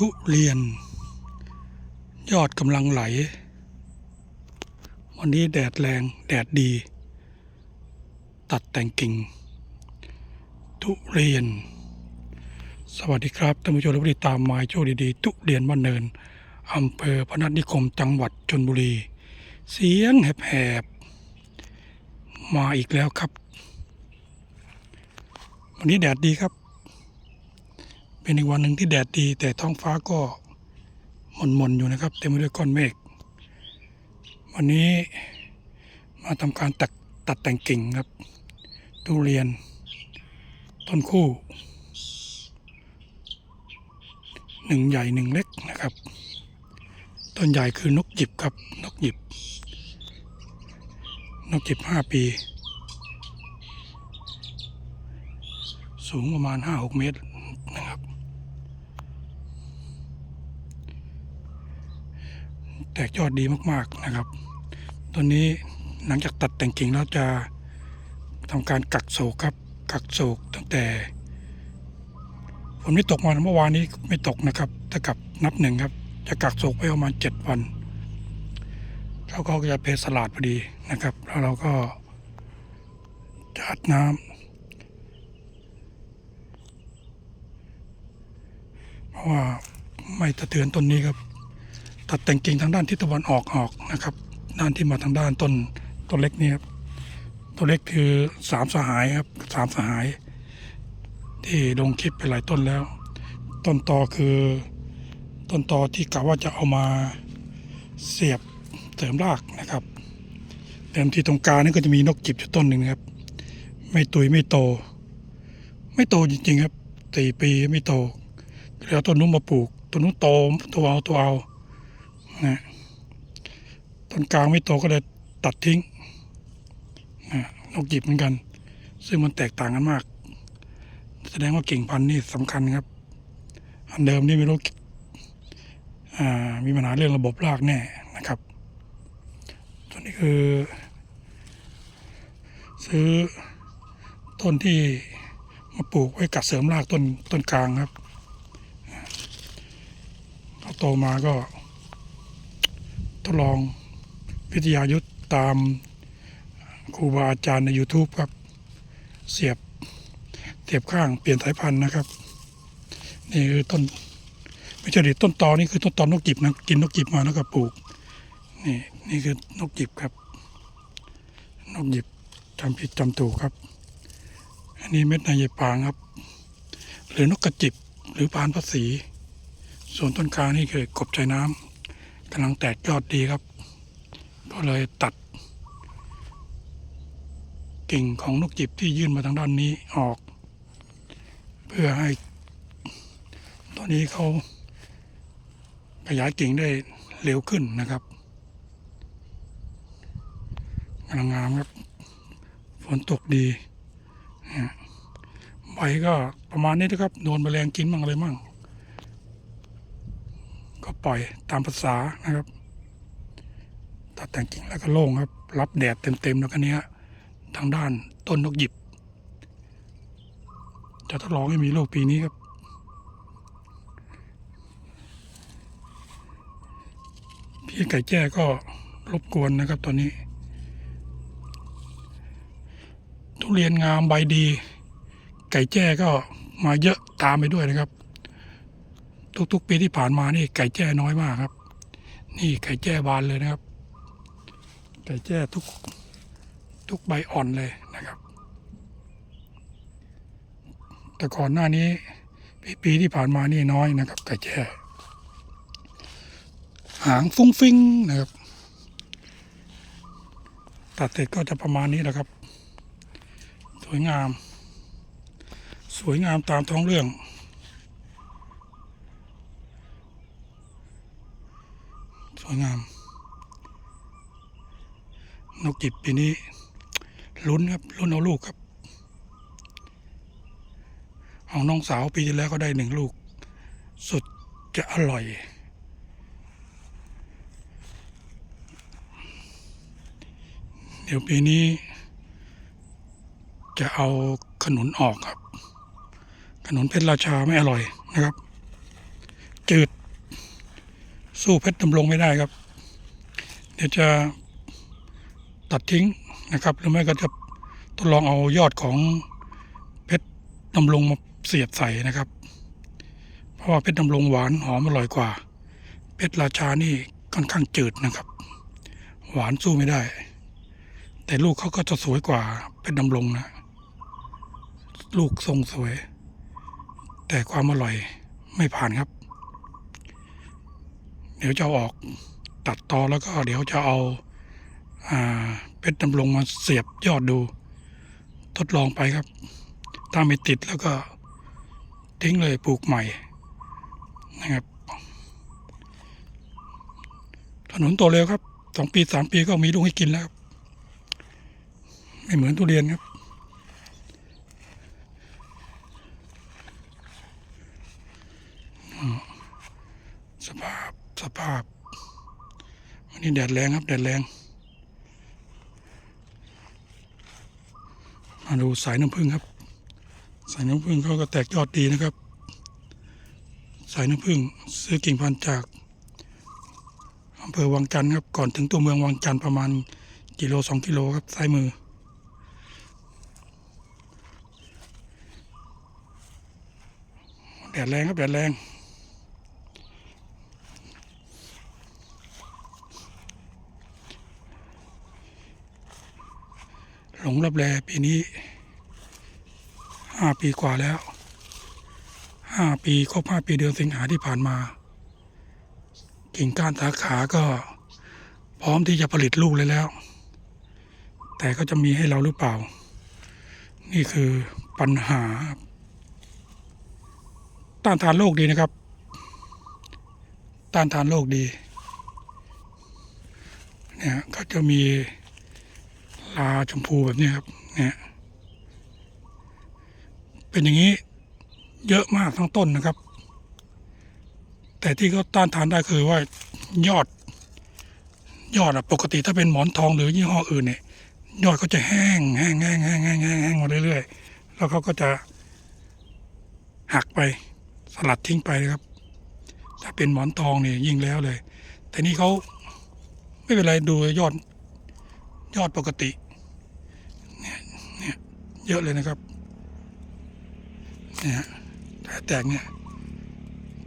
ทุเรียน ยอดกำลังไหล วันนี้แดดแรงแดดดี ตัดแต่งกิ่ง ทุเรียน สวัสดีครับท่านผู้ชมและผู้ติดตามมาโชคดีๆ ทุเรียนบ้านเนินอำเภอพนัสนิคมจังหวัดชนบุรี เสียงแหบๆ มาอีกแล้วครับ วันนี้แดดดีครับ เป็นอีกวันหนึ่งที่แดดดี แต่ท้องฟ้าก็หม่นๆอยู่นะครับ เต็มไปด้วยก้อนเมฆวันนี้มาทำการตัดตัดแต่งกิ่งครับทุเรียน ต้นคู่หนึ่งใหญ่หนึ่งเล็กนะครับ ต้นใหญ่คือนกหยิบครับ นกหยิบ นกหยิบห้าปี สูงประมาณห้าหกเมตรนะครับ แตกยอดดีมากๆนะครับตอนนี้หลังจากตัดแต่งกิ่งแล้วจะทำการกักโศกครับ กักโศกตั้งแต่ฝนไม่ตกมาเมื่อวานนี้ไม่ตกนะครับถ้ากับนับหนึ่งครับ จะกักโศกไว้ประมาณเจ็ดวันแล้วก็จะเพสลาดพอดีนะครับ แล้วเราก็จะอัดน้ำเพราะว่าไม่สะเทือนต้นนี้ครับ ตัดแต่งกิ่งทางด้านทิศตะวันออกออกนะครับ ด้านที่มาทางด้านต้นต้นเล็กนี่ครับต้นเล็กคือสามสหายครับสามสหาย ที่ลงคลิปไปหลายต้นแล้ว ต้นตอคือต้นตอที่กะว่าจะเอามาเสียบเสริมรากนะครับเดิมที่ตรงกลางนี่ก็จะมีนกจิบอยู่ต้นหนึ่งนะครับ ไม่ตุยไม่โต ไม่โตจริงๆครับสี่ปีไม่โตแล้วต้นนู้นมาปลูกต้นนู้นโตตัวเอาตัวเอา นะต้นกลางไม่โตก็เลยตัดทิ้งนะนกหยิบเหมือนกัน ซึ่งมันแตกต่างกันมาก แสดงว่ากิ่งพันธุ์นี่สำคัญครับ อันเดิมนี่ไม่รู้มีปัญหาเรื่องระบบรากแน่นะครับตัวนี้คือ ซื้อต้นที่มาปลูกไว้กัดเสริมรากต้นต้นกลางครับเขาโตมาก็ ทดลองวิทยายุทธตามครูบาอาจารย์ใน YouTube ครับ เสียบเสียบข้างเปลี่ยนสายพันธุ์นะครับ นี่คือต้นไม่ใช่ดิต้นตอนี่คือต้นตอนนกจิบนะกินนกจิบมาแล้วก็ปลูก นี่นี่คือนกจิบครับ นกหยิบจำผิดจำถูกครับ อันนี้เม็ดนายปางครับ หรือนกกระจิบหรือปานภาษีส่วนต้นกลางนี่คือกบชายน้ำ กำลังแตกยอดดีครับ ก็เลยตัด กิ่งของนกจิบที่ยื่นมาทางด้านนี้ออก เพื่อให้ตัวนี้เขาขยายกิ่งได้เร็วขึ้นนะครับกำลังงามครับ ฝนตกดีใบก็ประมาณนี้นะครับ โดนแมลงกินมั่งอะไรมั่ง ปล่อยตามภาษานะครับตัดแต่งกิ่งแล้วก็โล่งครับ รับแดดเต็มๆแล้วก็เนี้ยทางด้านต้นนกหยิบ จะทดลองให้มีลูกปีนี้ครับพี่ไก่แจ้ก็รบกวนนะครับตอนนี้ ทุเรียนงามใบดี ไก่แจ้ก็มาเยอะตามไปด้วยนะครับ ทุกๆ ปีที่ผ่านมานี่ไก่แจ้น้อยมากครับ นี่ไก่แจ้บานเลยนะครับ ไก่แจ้ทุกทุกใบอ่อนเลยนะครับ แต่ก่อนหน้านี้ปีปีที่ผ่านมานี่น้อยนะครับ ไก่แจ้หางฟุ้งฟิ้งนะครับตัดเสร็จก็จะประมาณนี้แหละครับ สวยงาม สวยงามตามท้องเรื่อง สวยงาม นกจิบปีนี้ลุ้นครับลุ้นเอาลูกครับของน้องสาวปีที่แล้วก็ได้หนึ่งลูก สุดจะอร่อย เดี๋ยวปีนี้ จะเอาขนุนออกครับ ขนุนเพชรราชาไม่อร่อยนะครับ จืด สู้เพชรดำรงไม่ได้ครับ เดี๋ยวจะตัดทิ้งนะครับหรือไม่ก็จะทดลองเอายอดของเพชรดำรงมาเสียบใส่นะครับ เพราะว่าเพชรดำรงหวานหอมอร่อยกว่า เพชรราชานี่ค่อนข้างจืดนะครับ หวานสู้ไม่ได้ แต่ลูกเขาก็จะสวยกว่าเพชรดำรงนะ ลูกทรงสวย แต่ความอร่อยไม่ผ่านครับ เดี๋ยวจะออกตัดตอแล้วก็เดี๋ยวจะเอาเพชรดำรงมาเสียบยอดดู ทดลองไปครับ ถ้าไม่ติดแล้วก็ทิ้งเลยปลูกใหม่นะครับ ถนนโตเร็วครับสองปีสามปีก็มีลูกให้กินแล้ว ไม่เหมือนทุเรียนครับ สภาพสภาพ วั นนี้แดดแรงครับแดดแรง มาดูสายน้ำผึ้งครับ สายน้ำผึ้งเขาก็แตกยอดดีนะครับ สายน้ำผึ้งซื้อกิ่งพันธุ์จากอำเภอวังจันทร์ครับ ก่อนถึงตัวเมืองวังจันทร์ประมาณกิโลสองกิโลครับซ้ายมือแดดแรงครับแดดแรง หลงรับแลปีนี้ห้าปีกว่าแล้วห้าปีครบห้าปีเดือนสิงหาที่ผ่านมา กิ่งก้านสาขาก็ พร้อมที่จะผลิตลูกเลยแล้ว แต่ก็จะมีให้เราหรือเปล่า นี่คือปัญหา ต้านทานโรคดีนะครับ ต้านทานโรคดีเนี่ยก็จะมี ลาชมพูแบบนี้ครับเนี่ยเป็นอย่างนี้เยอะมากทั้งต้นนะครับ แต่ที่เขาต้านทานได้คือว่ายอด ยอดอะปกติถ้าเป็นหมอนทองหรือยี่ห้ออื่นเนี่ยยอดเขาจะแห้งแห้งแห้งแห้งแห้งแห้งแห้งมาเรื่อยๆแล้วเขาก็จะหักไปสลัดทิ้งไปนะครับ ถ้าเป็นหมอนทองเนี่ยยิ่งแล้วเลย แต่นี่เขาไม่เป็นไรดูยอดยอดปกติ เยอะเลยนะครับเนี่ยแผลแตกเนี่ย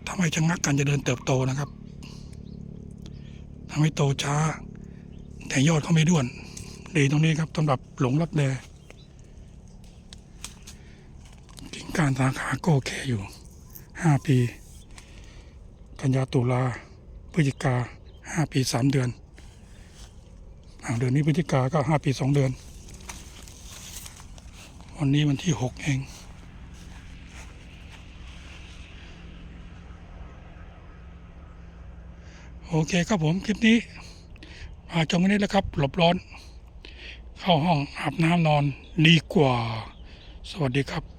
ทำให้ชะงักการจะเดินเติบโตนะครับทำให้โตช้า แต่ยอดเขาไม่ด้วนดีตรงนี้ครับสำหรับหลงรับแลกิ่งการสาขาก็โอเคอยู่ห้าปี กันยาตุลาพฤศจิกาห้าปีสามเดือนอ่าเดือนนี้พฤศจิกาก็ห้าปีสองเดือน วันนี้วันที่หกเองโอเคครับผมคลิปนี้มาจบไม่ได้แล้วครับ หลบร้อน เข้าห้องอาบน้ำนอนดีกว่า สวัสดีครับ